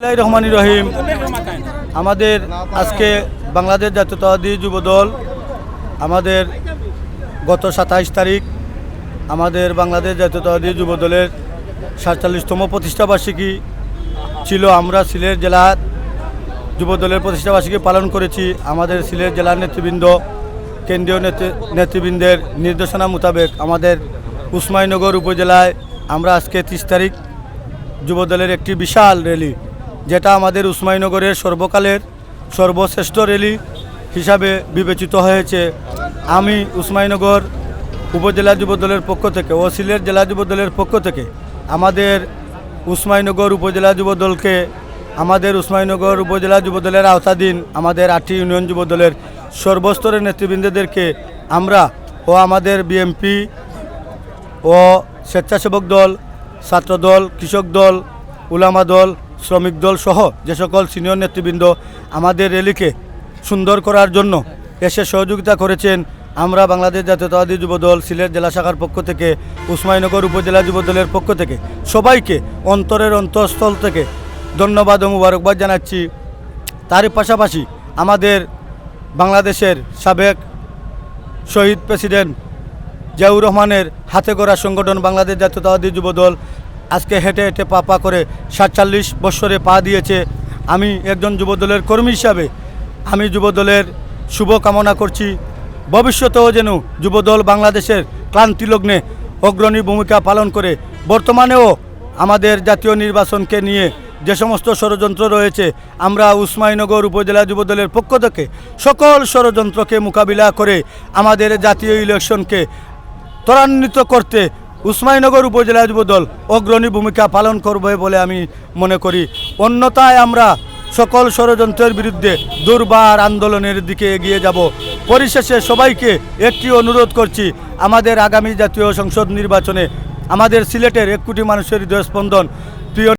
রহমানির রহিম। আমাদের আজকে বাংলাদেশ জাতীয়তাবাদী যুব দল আমাদের গত সাতাইশ তারিখ আমাদের বাংলাদেশ জাতীয়তাবাদী যুব দলের সাতচল্লিশতম প্রতিষ্ঠাবার্ষিকী ছিল। আমরা সিলেট জেলার যুব দলের প্রতিষ্ঠাবার্ষিকী পালন করেছি। আমাদের সিলেট জেলার নেতৃবৃন্দ, কেন্দ্রীয় নেতৃ- নেতৃবৃন্দের নির্দেশনা মোতাবেক আমাদের উসমাইনগর উপজেলায় আমরা আজকে তিরিশ তারিখ যুবদলের একটি বিশাল র্যালি যেটা আমাদের উসমাইনগরের সর্বকালের সর্বশ্রেষ্ঠ র্যালি হিসাবে বিবেচিত হয়েছে। আমি উসমাইনগর উপজেলা যুবদলের পক্ষ থেকে ও সিলেট জেলা যুবদলের পক্ষ থেকে আমাদের উসমাইনগর উপজেলা যুবদলকে আমাদের উসমাইনগর উপজেলা যুবদলের আওতাধীন আমাদের আটটি ইউনিয়ন যুবদলের সর্বস্তরের নেতৃবৃন্দদেরকে আমরা ও আমাদের বিএমপি ও স্বেচ্ছাসেবক দল ছাত্র দল কৃষক দল, উলামা দল শ্রমিক দল সহ যে সকল সিনিয়র নেতৃবৃন্দ আমাদের র্যালিকে সুন্দর করার জন্য এসে সহযোগিতা করেছেন আমরা বাংলাদেশ জাতীয়তাবাদী যুবদল সিলেট জেলা শাখার পক্ষ থেকে, উসমাইনগর উপজেলা যুবদলের পক্ষ থেকে। সবাইকে অন্তরের অন্তঃস্থল থেকে ধন্যবাদ ও মুবারকবাদ জানাচ্ছি। তারই পাশাপাশি আমাদের বাংলাদেশের সাবেক শহীদ প্রেসিডেন্ট জিয়াউর রহমানের হাতে গড়া সংগঠন বাংলাদেশ জাতীয়তাবাদী যুব দল আজকে হেঁটে হেঁটে পা পা করে সাতচল্লিশ বৎসরে পা দিয়েছে। আমি একজন যুবদলের কর্মী হিসাবে আমি যুব দলের শুভ কামনা করছি। ভবিষ্যতেও যেন যুবদল বাংলাদেশের ক্লান্তিলগ্নে অগ্রণী ভূমিকা পালন করে। বর্তমানেও আমাদের জাতীয় নির্বাচনকে নিয়ে যে সমস্ত ষড়যন্ত্র রয়েছে, আমরা উসমাইনগর উপজেলা যুবদলের পক্ষ থেকে সকল ষড়যন্ত্রকে মোকাবিলা করে আমাদের জাতীয় ইলেকশনকে ত্বরান্বিত করতে উসমাইনগর উপজেলা যুব দল অগ্রণী ভূমিকা পালন করবে বলে আমি মনে করি। অন্যথায় আমরা সকল ষড়যন্ত্রের বিরুদ্ধে দুর্বার আন্দোলনের দিকে এগিয়ে যাব। পরিশেষে সবাইকে একটি অনুরোধ করছি, আমাদের আগামী জাতীয় সংসদ নির্বাচনে আমাদের সিলেটের এক কোটি মানুষের হৃদয় স্পন্দন